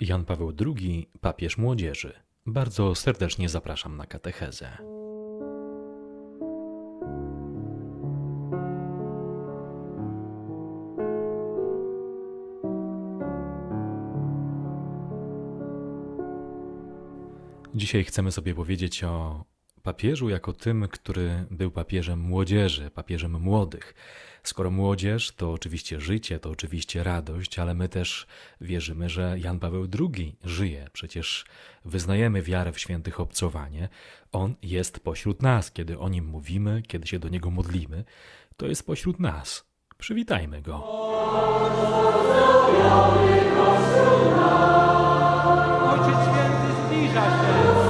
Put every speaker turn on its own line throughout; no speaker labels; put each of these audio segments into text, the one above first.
Jan Paweł II, papież młodzieży. Bardzo serdecznie zapraszam na katechezę. Dzisiaj chcemy sobie powiedzieć o papieżu jako tym, który był papieżem młodzieży, papieżem młodych. Skoro młodzież, to oczywiście życie, to oczywiście radość, ale my też wierzymy, że Jan Paweł II żyje. Przecież wyznajemy wiarę w świętych obcowanie. On jest pośród nas. Kiedy o nim mówimy, kiedy się do niego modlimy, to jest pośród nas. Przywitajmy go.
Ojciec Święty zbliża się.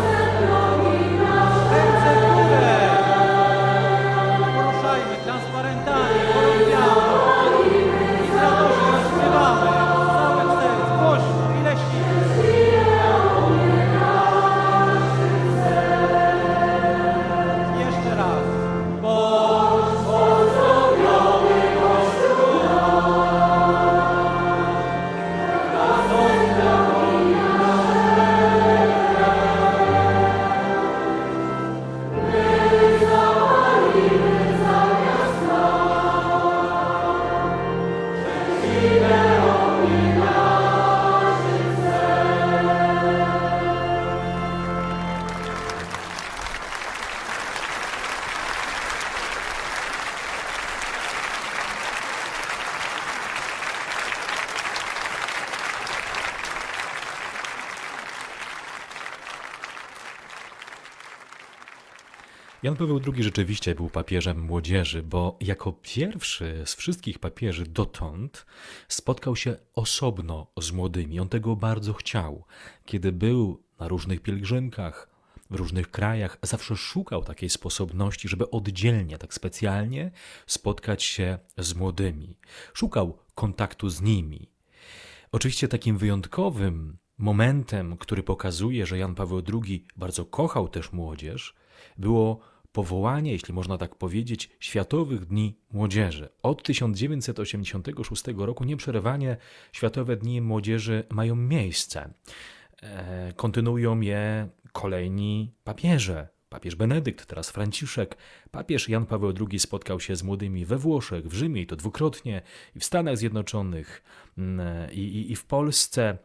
Jan Paweł II rzeczywiście był papieżem młodzieży, bo jako pierwszy z wszystkich papieży dotąd spotkał się osobno z młodymi. On tego bardzo chciał. Kiedy był na różnych pielgrzymkach, w różnych krajach, zawsze szukał takiej sposobności, żeby oddzielnie, tak specjalnie spotkać się z młodymi. Szukał kontaktu z nimi. Oczywiście takim wyjątkowym momentem, który pokazuje, że Jan Paweł II bardzo kochał też młodzież, było powołanie, jeśli można tak powiedzieć, Światowych Dni Młodzieży. Od 1986 roku nieprzerwanie Światowe Dni Młodzieży mają miejsce. E, Kontynuują je kolejni papieże. Papież Benedykt, teraz Franciszek. Papież Jan Paweł II spotkał się z młodymi we Włoszech, w Rzymie i to dwukrotnie, i w Stanach Zjednoczonych, mm, i, i, i w Polsce.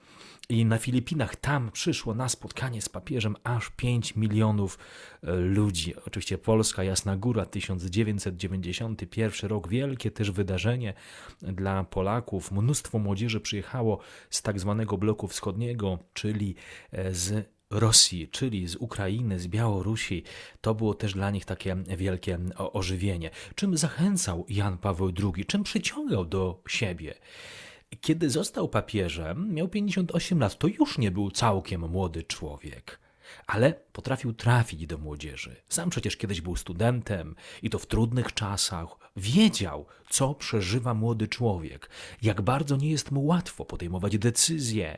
I na Filipinach tam przyszło na spotkanie z papieżem aż 5 milionów e, ludzi. Oczywiście Polska, Jasna Góra, 1991 rok, wielkie też wydarzenie dla Polaków. Mnóstwo młodzieży przyjechało z tak zwanego bloku wschodniego, czyli e, z Rosji, czyli z Ukrainy, z Białorusi. To było też dla nich takie wielkie ożywienie. Czym zachęcał Jan Paweł II? Czym przyciągał do siebie? Kiedy został papieżem, miał 58 lat. To już nie był całkiem młody człowiek, ale potrafił trafić do młodzieży. Sam przecież kiedyś był studentem i to w trudnych czasach. Wiedział, co przeżywa młody człowiek, jak bardzo nie jest mu łatwo podejmować decyzje,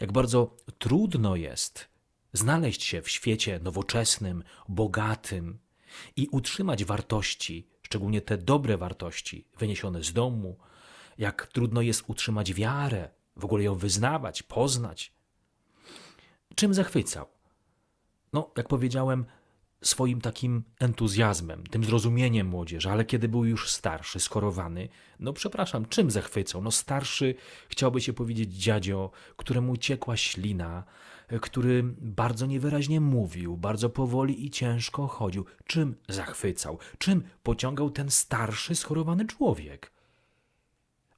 jak bardzo trudno jest znaleźć się w świecie nowoczesnym, bogatym i utrzymać wartości, szczególnie te dobre wartości wyniesione z domu, jak trudno jest utrzymać wiarę, w ogóle ją wyznawać, poznać. Czym zachwycał? No, jak powiedziałem, swoim takim entuzjazmem, tym zrozumieniem młodzieży, ale kiedy był już starszy, skorowany, no przepraszam, czym zachwycał? No starszy, chciałby się powiedzieć dziadzio, któremu ciekła ślina, który bardzo niewyraźnie mówił, bardzo powoli i ciężko chodził. Czym zachwycał? Czym pociągał ten starszy, schorowany człowiek?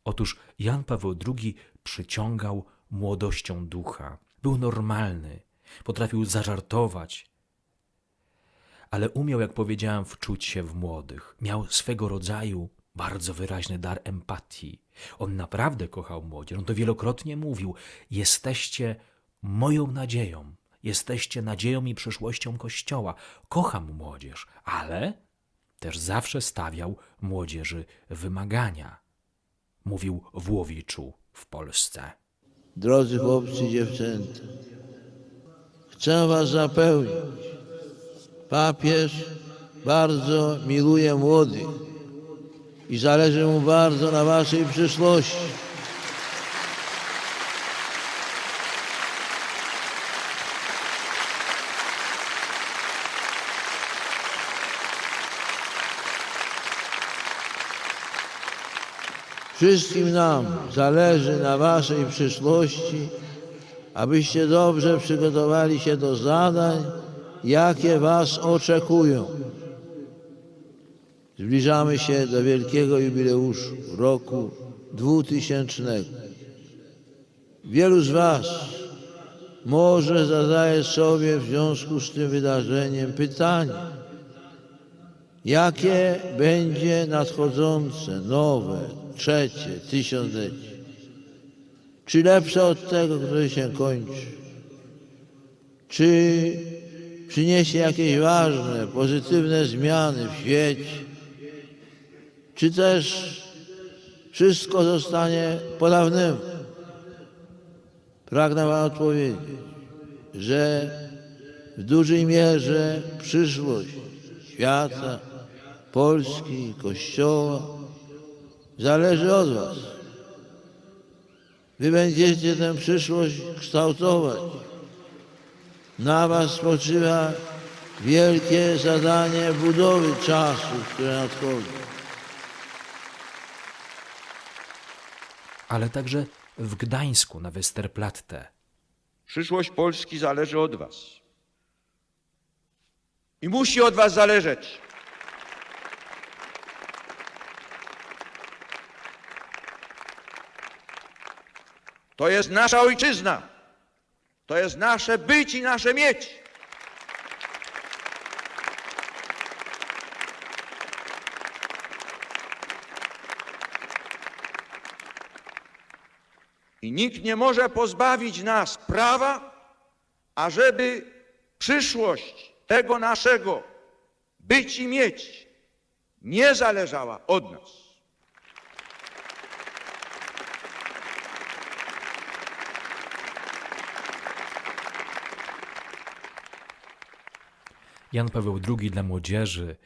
Otóż Jan Paweł II przyciągał młodością ducha. Był normalny, potrafił zażartować, ale umiał, jak powiedziałem, wczuć się w młodych. Miał swego rodzaju bardzo wyraźny dar empatii. On naprawdę kochał młodzież. On to wielokrotnie mówił: Jesteście moją nadzieją, jesteście nadzieją i przyszłością Kościoła. Kocham młodzież, ale też zawsze stawiał młodzieży wymagania. Mówił w Łowiczu w Polsce.
Drodzy chłopcy dziewczęta, chcę was zapewnić, papież bardzo miluje młodych i zależy mu bardzo na waszej przyszłości. Wszystkim nam zależy na Waszej przyszłości, abyście dobrze przygotowali się do zadań, jakie Was oczekują. Zbliżamy się do wielkiego jubileuszu roku 2000. Wielu z Was może zadaje sobie w związku z tym wydarzeniem pytanie, jakie będzie nadchodzące, nowe, trzecie tysiąclecie? Czy lepsze od tego, które się kończy? Czy przyniesie jakieś ważne, pozytywne zmiany w świecie? Czy też wszystko zostanie po dawnemu? Pragnę Wam odpowiedzieć, że w dużej mierze przyszłość świata, Polski, Kościoła zależy od Was. Wy będziecie tę przyszłość kształtować. Na Was spoczywa wielkie zadanie budowy czasów, które nadchodzą.
ale także w Gdańsku na Westerplatte.
Przyszłość Polski zależy od Was. I musi od Was zależeć. To jest nasza ojczyzna. To jest nasze być i nasze mieć. I nikt nie może pozbawić nas prawa, ażeby przyszłość tego naszego być i mieć nie zależała od nas.
Jan Paweł II dla młodzieży,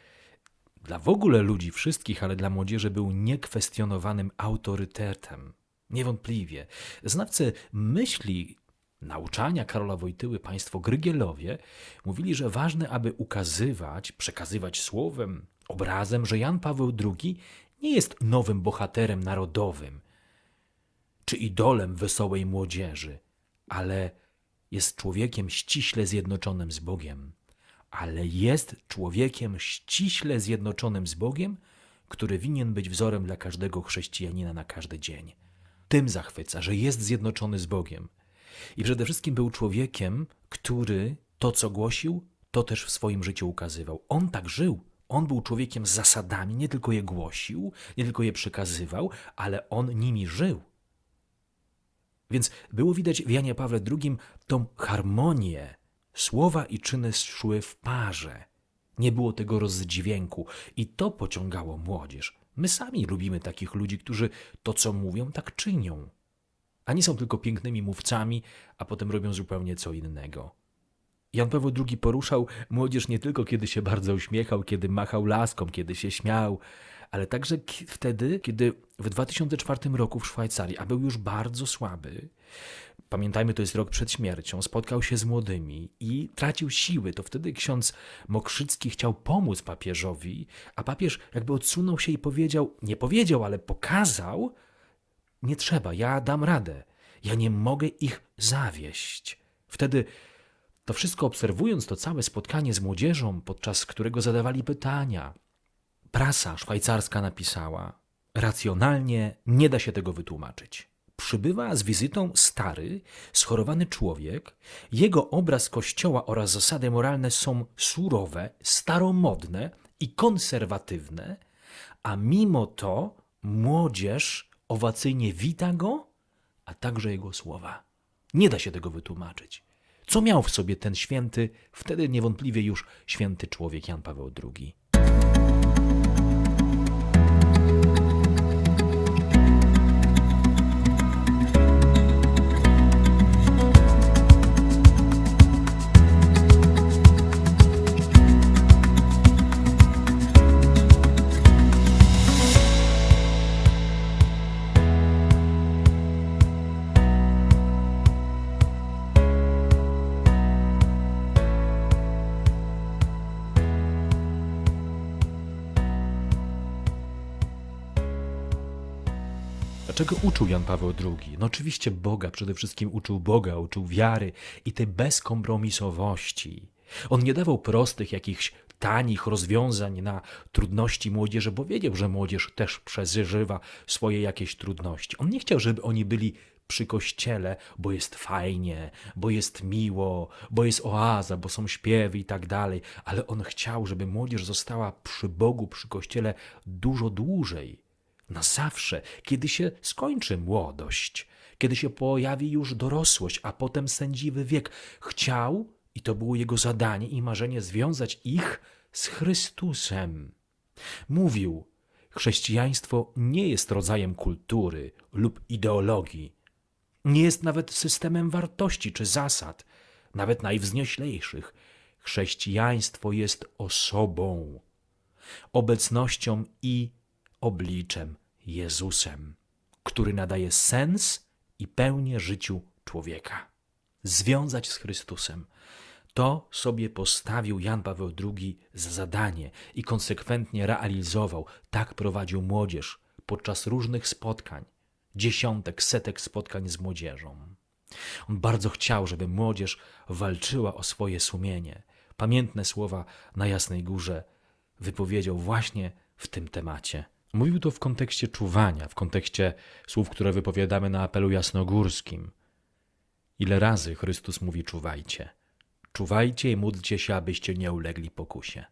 dla w ogóle ludzi wszystkich, ale dla młodzieży był niekwestionowanym autorytetem. Niewątpliwie. Znawcy myśli, nauczania Karola Wojtyły, państwo Grygielowie, mówili, że ważne, aby ukazywać, przekazywać słowem, obrazem, że Jan Paweł II nie jest nowym bohaterem narodowym czy idolem wesołej młodzieży, ale jest człowiekiem ściśle zjednoczonym z Bogiem ale jest człowiekiem ściśle zjednoczonym z Bogiem, który winien być wzorem dla każdego chrześcijanina na każdy dzień. Tym zachwyca, że jest zjednoczony z Bogiem. I przede wszystkim był człowiekiem, który to, co głosił, to też w swoim życiu ukazywał. On tak żył. On był człowiekiem z zasadami, nie tylko je głosił, nie tylko je przekazywał, ale on nimi żył. Więc było widać w Janie Pawle II tą harmonię. Słowa i czyny szły w parze. Nie było tego rozdźwięku i to pociągało młodzież. My sami lubimy takich ludzi, którzy to, co mówią, tak czynią. A nie są tylko pięknymi mówcami, a potem robią zupełnie co innego. Jan Paweł II poruszał młodzież nie tylko kiedy się bardzo uśmiechał, kiedy machał laską, kiedy się śmiał, ale także wtedy, kiedy w 2004 roku w Szwajcarii, a był już bardzo słaby, pamiętajmy, to jest rok przed śmiercią, spotkał się z młodymi i tracił siły. To wtedy ksiądz Mokrzycki chciał pomóc papieżowi, a papież jakby odsunął się i powiedział, nie powiedział, ale pokazał, nie trzeba, ja dam radę. Ja nie mogę ich zawieść. Wtedy to wszystko obserwując to całe spotkanie z młodzieżą, podczas którego zadawali pytania, prasa szwajcarska napisała: Racjonalnie nie da się tego wytłumaczyć. Przybywa z wizytą stary, schorowany człowiek, jego obraz kościoła oraz zasady moralne są surowe, staromodne i konserwatywne, a mimo to młodzież owacyjnie wita go, a także jego słowa. Nie da się tego wytłumaczyć. Co miał w sobie ten święty, wtedy niewątpliwie już święty człowiek Jan Paweł II? Czego uczył Jan Paweł II? No oczywiście Boga, przede wszystkim uczył Boga, uczył wiary i tej bezkompromisowości. On nie dawał prostych, jakichś tanich rozwiązań na trudności młodzieży, bo wiedział, że młodzież też przeżywa swoje jakieś trudności. On nie chciał, żeby oni byli przy kościele, bo jest fajnie, bo jest miło, bo jest oaza, bo są śpiewy i tak dalej, ale on chciał, żeby młodzież została przy Bogu, przy kościele dużo dłużej na zawsze, kiedy się skończy młodość, kiedy się pojawi już dorosłość, a potem sędziwy wiek. Chciał, i to było jego zadanie i marzenie, związać ich z Chrystusem. Mówił, chrześcijaństwo nie jest rodzajem kultury lub ideologii, nie jest nawet systemem wartości czy zasad, nawet najwznioślejszych. Chrześcijaństwo jest osobą, obecnością i obliczem Jezusem, który nadaje sens i pełnię życiu człowieka. Związać z Chrystusem. To sobie postawił Jan Paweł II za zadanie i konsekwentnie realizował. Tak prowadził młodzież podczas różnych spotkań, dziesiątek, setek spotkań z młodzieżą. On bardzo chciał, żeby młodzież walczyła o swoje sumienie. Pamiętne słowa na Jasnej Górze wypowiedział właśnie w tym temacie. Mówił to w kontekście czuwania, w kontekście słów, które wypowiadamy na apelu jasnogórskim. Ile razy Chrystus mówi czuwajcie. Czuwajcie i módlcie się, abyście nie ulegli pokusie.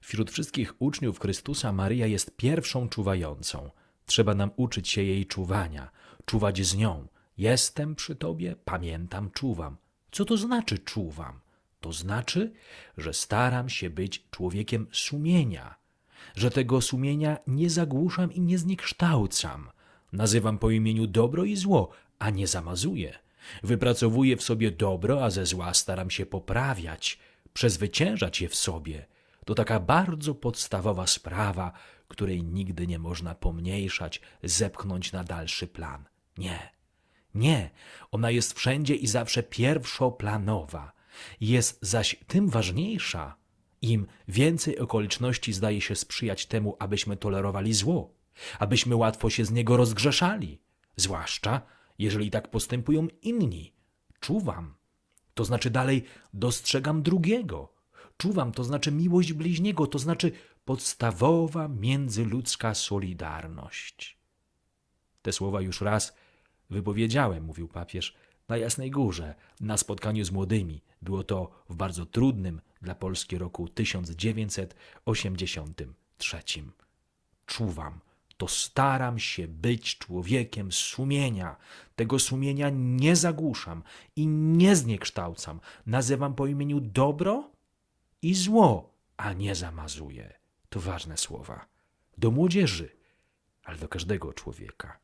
Wśród wszystkich uczniów Chrystusa Maryja jest pierwszą czuwającą. Trzeba nam uczyć się jej czuwania, czuwać z nią. Jestem przy tobie, pamiętam, czuwam. Co to znaczy czuwam? To znaczy, że staram się być człowiekiem sumienia, że tego sumienia nie zagłuszam i nie zniekształcam. Nazywam po imieniu dobro i zło, a nie zamazuję. Wypracowuję w sobie dobro, a ze zła staram się poprawiać, przezwyciężać je w sobie. To taka bardzo podstawowa sprawa, której nigdy nie można pomniejszać, zepchnąć na dalszy plan. Nie. Nie, ona jest wszędzie i zawsze pierwszoplanowa. Jest zaś tym ważniejsza, im więcej okoliczności zdaje się sprzyjać temu, abyśmy tolerowali zło, abyśmy łatwo się z niego rozgrzeszali, zwłaszcza jeżeli tak postępują inni. Czuwam, to znaczy dalej dostrzegam drugiego. Czuwam, to znaczy miłość bliźniego, to znaczy podstawowa międzyludzka solidarność. Te słowa już raz wypowiedziałem, mówił papież, na Jasnej Górze, na spotkaniu z młodymi. Było to w bardzo trudnym dla Polski roku 1983. Czuwam, to staram się być człowiekiem sumienia. Tego sumienia nie zagłuszam i nie zniekształcam. Nazywam po imieniu dobro i zło, a nie zamazuję. To ważne słowa. Do młodzieży, ale do każdego człowieka.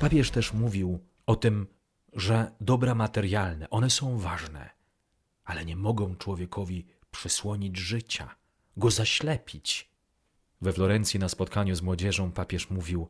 Papież też mówił o tym, że dobra materialne, one są ważne, ale nie mogą człowiekowi przysłonić życia, go zaślepić. We Florencji na spotkaniu z młodzieżą papież mówił: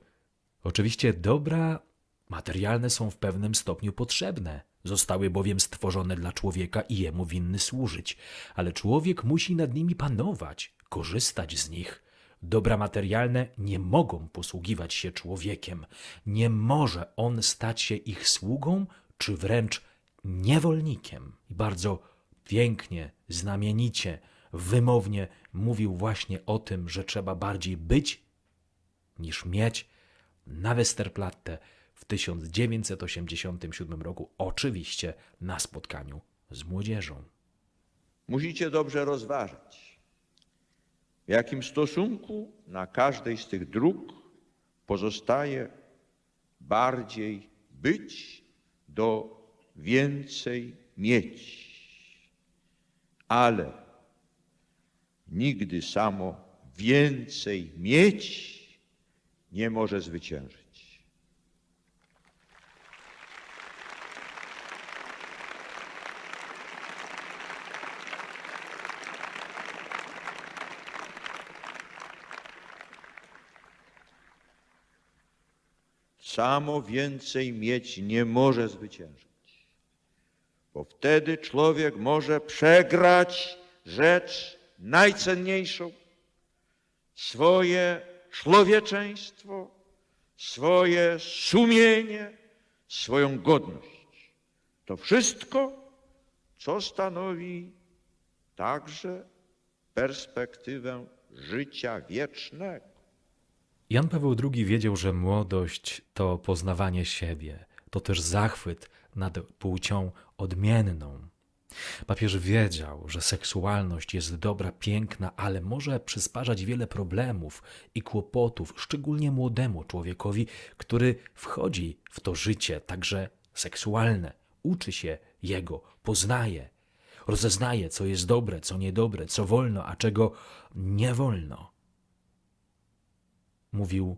Oczywiście dobra materialne są w pewnym stopniu potrzebne, zostały bowiem stworzone dla człowieka i jemu winny służyć, ale człowiek musi nad nimi panować, korzystać z nich. Dobra materialne nie mogą posługiwać się człowiekiem, nie może on stać się ich sługą czy wręcz niewolnikiem. I bardzo pięknie, znamienicie, wymownie mówił właśnie o tym, że trzeba bardziej być niż mieć na Westerplatte w 1987 roku, oczywiście na spotkaniu z młodzieżą.
Musicie dobrze rozważyć, w jakim stosunku na każdej z tych dróg pozostaje bardziej być do więcej mieć. Ale nigdy samo więcej mieć nie może zwyciężyć. Samo więcej mieć nie może zwyciężyć, bo wtedy człowiek może przegrać rzecz najcenniejszą swoje człowieczeństwo, swoje sumienie, swoją godność. To wszystko, co stanowi także perspektywę życia wiecznego.
Jan Paweł II wiedział, że młodość to poznawanie siebie, to też zachwyt nad płcią odmienną. Papież wiedział, że seksualność jest dobra, piękna, ale może przysparzać wiele problemów i kłopotów, szczególnie młodemu człowiekowi, który wchodzi w to życie, także seksualne, uczy się jego, poznaje, rozeznaje, co jest dobre, co niedobre, co wolno, a czego nie wolno mówił: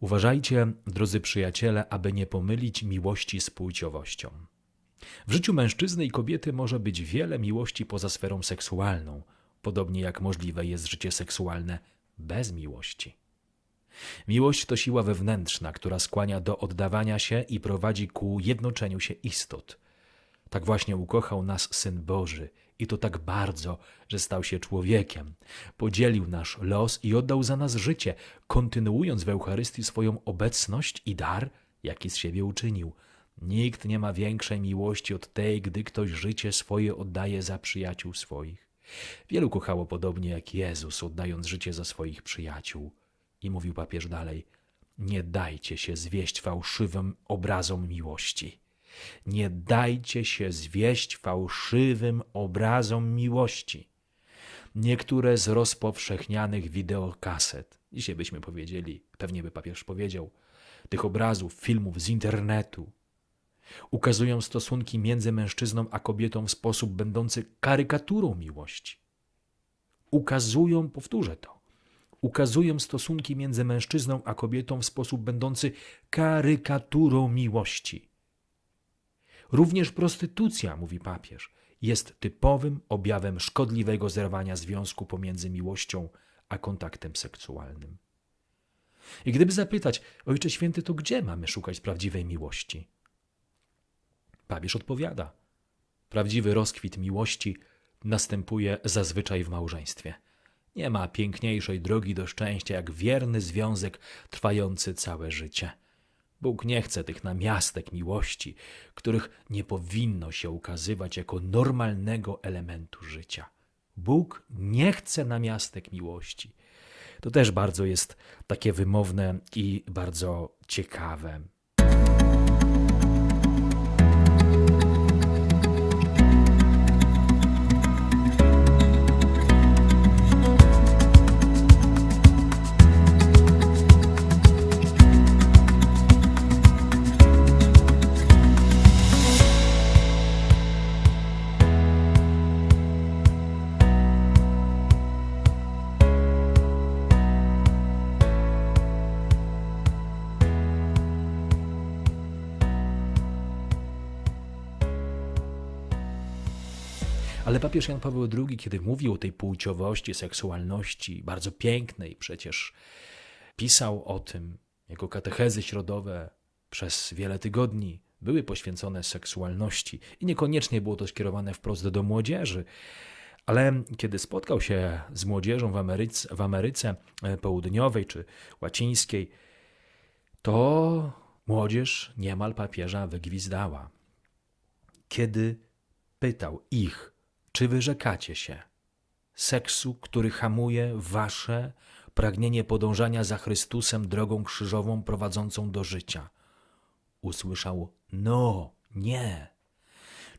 Uważajcie, drodzy przyjaciele, aby nie pomylić miłości z płciowością. W życiu mężczyzny i kobiety może być wiele miłości poza sferą seksualną, podobnie jak możliwe jest życie seksualne bez miłości. Miłość to siła wewnętrzna, która skłania do oddawania się i prowadzi ku jednoczeniu się istot. Tak właśnie ukochał nas Syn Boży i to tak bardzo, że stał się człowiekiem. Podzielił nasz los i oddał za nas życie, kontynuując w Eucharystii swoją obecność i dar, jaki z siebie uczynił. Nikt nie ma większej miłości od tej, gdy ktoś życie swoje oddaje za przyjaciół swoich. Wielu kochało podobnie jak Jezus, oddając życie za swoich przyjaciół. I mówił papież dalej: Nie dajcie się zwieść fałszywym obrazom miłości. Nie dajcie się zwieść fałszywym obrazom miłości. Niektóre z rozpowszechnianych wideokaset, dzisiaj byśmy powiedzieli, pewnie by papież powiedział, tych obrazów, filmów z internetu, ukazują stosunki między mężczyzną a kobietą w sposób będący karykaturą miłości. Ukazują, powtórzę to, ukazują stosunki między mężczyzną a kobietą w sposób będący karykaturą miłości. Również prostytucja, mówi papież, jest typowym objawem szkodliwego zerwania związku pomiędzy miłością a kontaktem seksualnym. I gdyby zapytać, Ojcze Święty, to gdzie mamy szukać prawdziwej miłości? Papież odpowiada: Prawdziwy rozkwit miłości następuje zazwyczaj w małżeństwie. Nie ma piękniejszej drogi do szczęścia jak wierny związek trwający całe życie. Bóg nie chce tych namiastek miłości, których nie powinno się ukazywać jako normalnego elementu życia. Bóg nie chce namiastek miłości. To też bardzo jest takie wymowne i bardzo ciekawe. Papież Jan Paweł II, kiedy mówił o tej płciowości, seksualności, bardzo pięknej przecież, pisał o tym, jego katechezy środowe przez wiele tygodni były poświęcone seksualności i niekoniecznie było to skierowane wprost do młodzieży. Ale kiedy spotkał się z młodzieżą w Ameryce, w Ameryce e, Południowej czy Łacińskiej, to młodzież niemal papieża wygwizdała. Kiedy pytał ich, czy wyrzekacie się seksu, który hamuje wasze pragnienie podążania za Chrystusem drogą krzyżową prowadzącą do życia? Usłyszał: No, nie.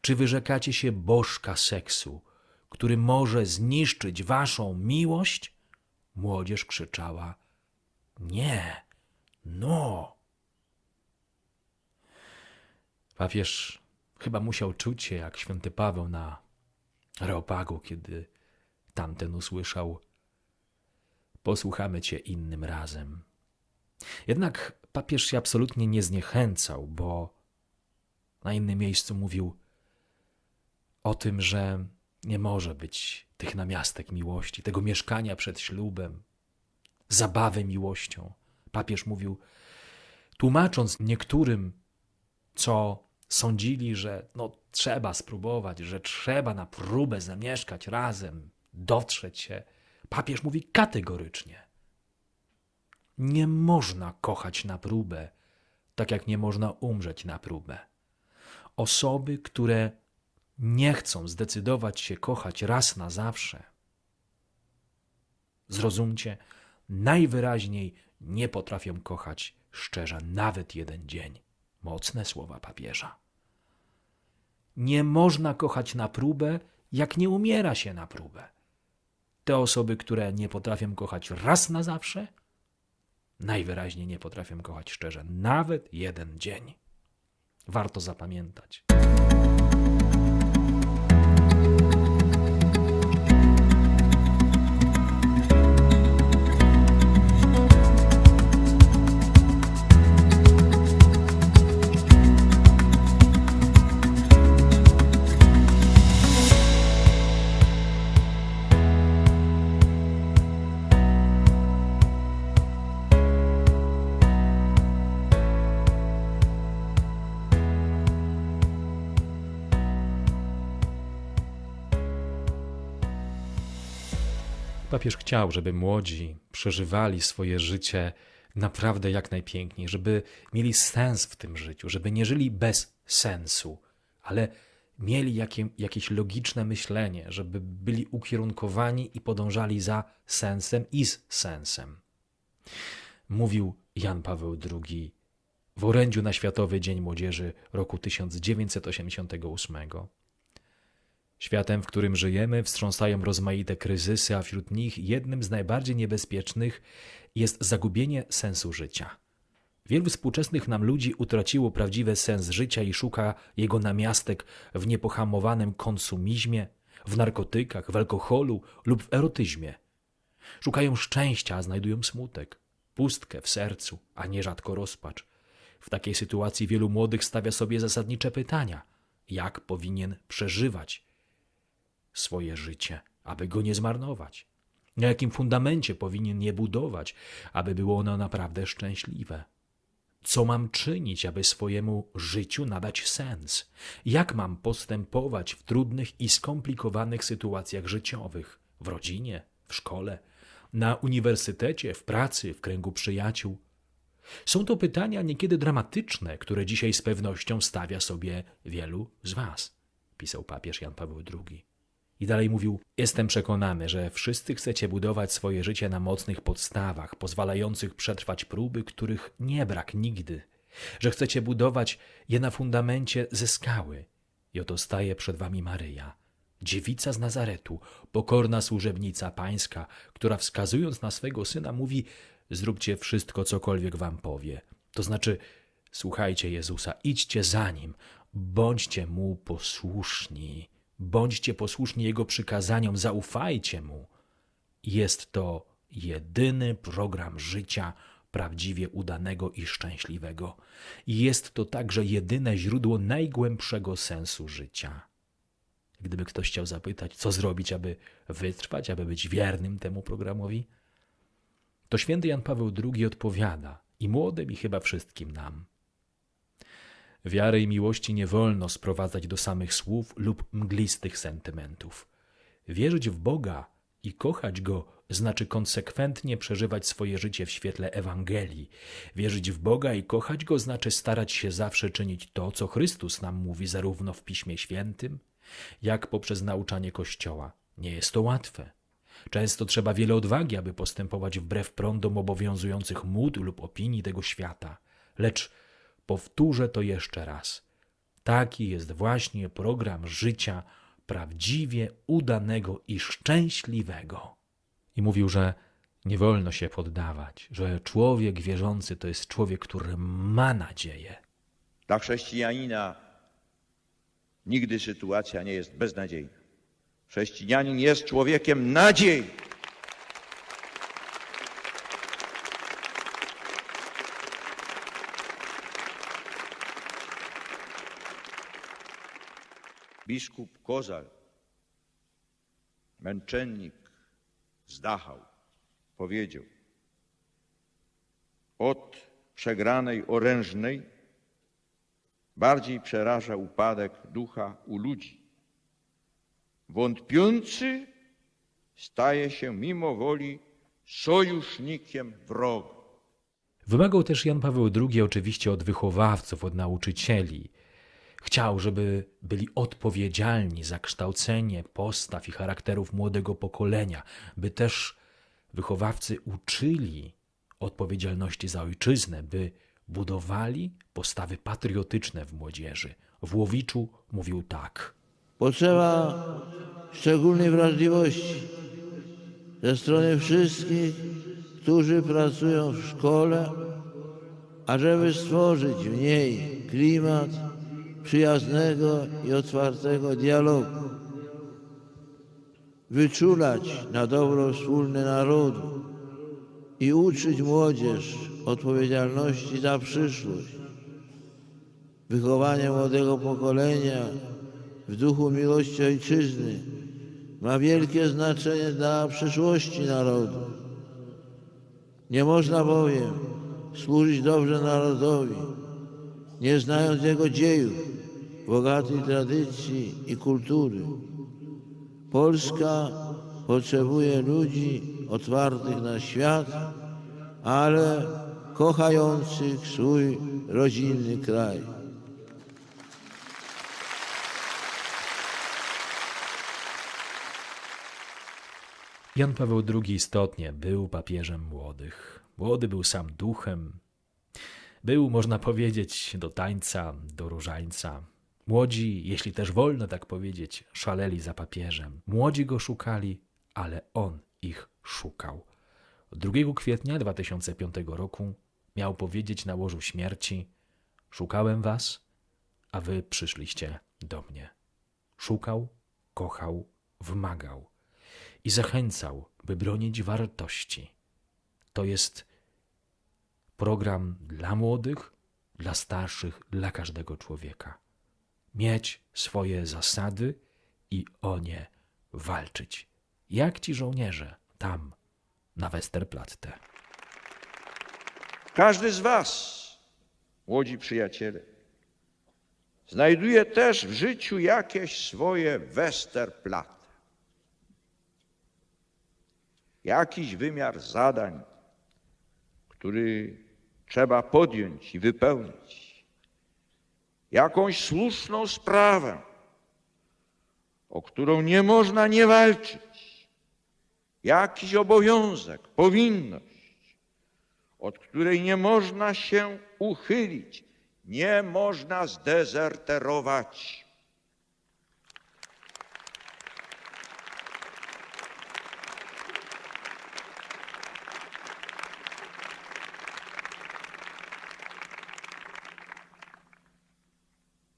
Czy wyrzekacie się bożka seksu, który może zniszczyć waszą miłość? Młodzież krzyczała: Nie, no. Papież chyba musiał czuć się jak święty Paweł na Areopagu, kiedy Tamten usłyszał: Posłuchamy cię innym razem. Jednak papież się absolutnie nie zniechęcał, bo na innym miejscu mówił o tym, że nie może być tych namiastek miłości, tego mieszkania przed ślubem, zabawy miłością. Papież mówił, tłumacząc niektórym, co sądzili, że no, trzeba spróbować, że trzeba na próbę zamieszkać razem, dotrzeć się. Papież mówi kategorycznie: Nie można kochać na próbę, tak jak nie można umrzeć na próbę. Osoby, które nie chcą zdecydować się kochać raz na zawsze, zrozumcie, najwyraźniej nie potrafią kochać szczerze nawet jeden dzień. Mocne słowa papieża. Nie można kochać na próbę, jak nie umiera się na próbę. Te osoby, które nie potrafią kochać raz na zawsze, najwyraźniej nie potrafią kochać szczerze nawet jeden dzień. Warto zapamiętać. Chciał, żeby młodzi przeżywali swoje życie naprawdę jak najpiękniej, żeby mieli sens w tym życiu, żeby nie żyli bez sensu, ale mieli jakie, jakieś logiczne myślenie, żeby byli ukierunkowani i podążali za sensem i z sensem. Mówił Jan Paweł II w orędziu na Światowy Dzień Młodzieży roku 1988. Światem, w którym żyjemy, wstrząsają rozmaite kryzysy, a wśród nich jednym z najbardziej niebezpiecznych jest zagubienie sensu życia. Wielu współczesnych nam ludzi utraciło prawdziwy sens życia i szuka jego namiastek w niepohamowanym konsumizmie, w narkotykach, w alkoholu lub w erotyzmie. Szukają szczęścia, a znajdują smutek, pustkę w sercu, a nierzadko rozpacz. W takiej sytuacji wielu młodych stawia sobie zasadnicze pytania: jak powinien przeżywać swoje życie, aby go nie zmarnować? Na jakim fundamencie powinien je budować, aby było ono naprawdę szczęśliwe? Co mam czynić, aby swojemu życiu nadać sens? Jak mam postępować w trudnych i skomplikowanych sytuacjach życiowych w rodzinie, w szkole, na uniwersytecie, w pracy, w kręgu przyjaciół? Są to pytania niekiedy dramatyczne, które dzisiaj z pewnością stawia sobie wielu z Was, pisał papież Jan Paweł II. I dalej mówił: Jestem przekonany, że wszyscy chcecie budować swoje życie na mocnych podstawach, pozwalających przetrwać próby, których nie brak nigdy, że chcecie budować je na fundamencie ze skały. I oto staje przed wami Maryja, dziewica z Nazaretu, pokorna służebnica pańska, która wskazując na swego syna mówi: Zróbcie wszystko, cokolwiek wam powie. To znaczy, słuchajcie Jezusa, idźcie za nim, bądźcie mu posłuszni. Bądźcie posłuszni Jego przykazaniom, zaufajcie Mu. Jest to jedyny program życia prawdziwie udanego i szczęśliwego. Jest to także jedyne źródło najgłębszego sensu życia. Gdyby ktoś chciał zapytać, co zrobić, aby wytrwać, aby być wiernym temu programowi, to święty Jan Paweł II odpowiada i młodym, i chyba wszystkim nam. Wiary i miłości nie wolno sprowadzać do samych słów lub mglistych sentymentów. Wierzyć w Boga i kochać Go znaczy konsekwentnie przeżywać swoje życie w świetle Ewangelii. Wierzyć w Boga i kochać Go znaczy starać się zawsze czynić to, co Chrystus nam mówi zarówno w Piśmie Świętym, jak poprzez nauczanie Kościoła. Nie jest to łatwe. Często trzeba wiele odwagi, aby postępować wbrew prądom obowiązujących mód lub opinii tego świata. Lecz Powtórzę to jeszcze raz. Taki jest właśnie program życia prawdziwie udanego i szczęśliwego. I mówił, że nie wolno się poddawać, że człowiek wierzący to jest człowiek, który ma nadzieję.
Dla chrześcijanina nigdy sytuacja nie jest beznadziejna. Chrześcijanin jest człowiekiem nadziei. Biskup Kozal, męczennik z Dachau, powiedział: Od przegranej orężnej bardziej przeraża upadek ducha u ludzi. Wątpiący staje się mimo woli sojusznikiem wroga.
Wymagał też Jan Paweł II oczywiście od wychowawców, od nauczycieli. Chciał, żeby byli odpowiedzialni za kształcenie postaw i charakterów młodego pokolenia, by też wychowawcy uczyli odpowiedzialności za ojczyznę, by budowali postawy patriotyczne w młodzieży. W Łowiczu mówił tak.
Potrzeba szczególnej wrażliwości ze strony wszystkich, którzy pracują w szkole, ażeby stworzyć w niej klimat przyjaznego i otwartego dialogu, wyczulać na dobro wspólne narodu i uczyć młodzież odpowiedzialności za przyszłość. Wychowanie młodego pokolenia w duchu miłości ojczyzny ma wielkie znaczenie dla przyszłości narodu. Nie można bowiem służyć dobrze narodowi, nie znając jego dziejów, bogatej tradycji i kultury. Polska potrzebuje ludzi otwartych na świat, ale kochających swój rodzinny kraj.
Jan Paweł II istotnie był papieżem młodych. Młody był sam duchem. Był, można powiedzieć, do tańca, do różańca. Młodzi, jeśli też wolno tak powiedzieć, szaleli za papieżem. Młodzi go szukali, ale on ich szukał. 2 kwietnia 2005 roku miał powiedzieć na łożu śmierci: Szukałem was, a wy przyszliście do mnie. Szukał, kochał, wymagał i zachęcał, by bronić wartości. To jest program dla młodych, dla starszych, dla każdego człowieka. Mieć swoje zasady i o nie walczyć. Jak ci żołnierze tam, na Westerplatte.
Każdy z Was, młodzi przyjaciele, znajduje też w życiu jakieś swoje Westerplatte. Jakiś wymiar zadań, który trzeba podjąć i wypełnić. Jakąś słuszną sprawę, o którą nie można nie walczyć. Jakiś obowiązek, powinność, od której nie można się uchylić, nie można zdezerterować.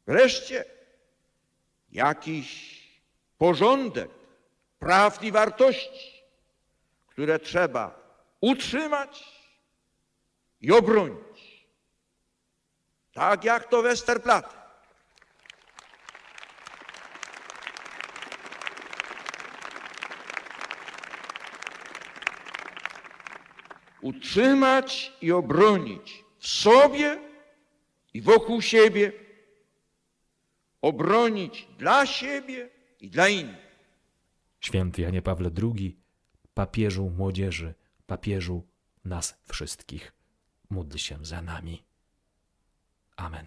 Wreszcie jakiś porządek praw i wartości, które trzeba utrzymać i obronić. Tak jak to Westerplatte. Utrzymać i obronić w sobie i wokół siebie, obronić dla siebie i dla innych.
Święty Janie Pawle II, papieżu młodzieży, papieżu nas wszystkich. Módl się za nami. Amen.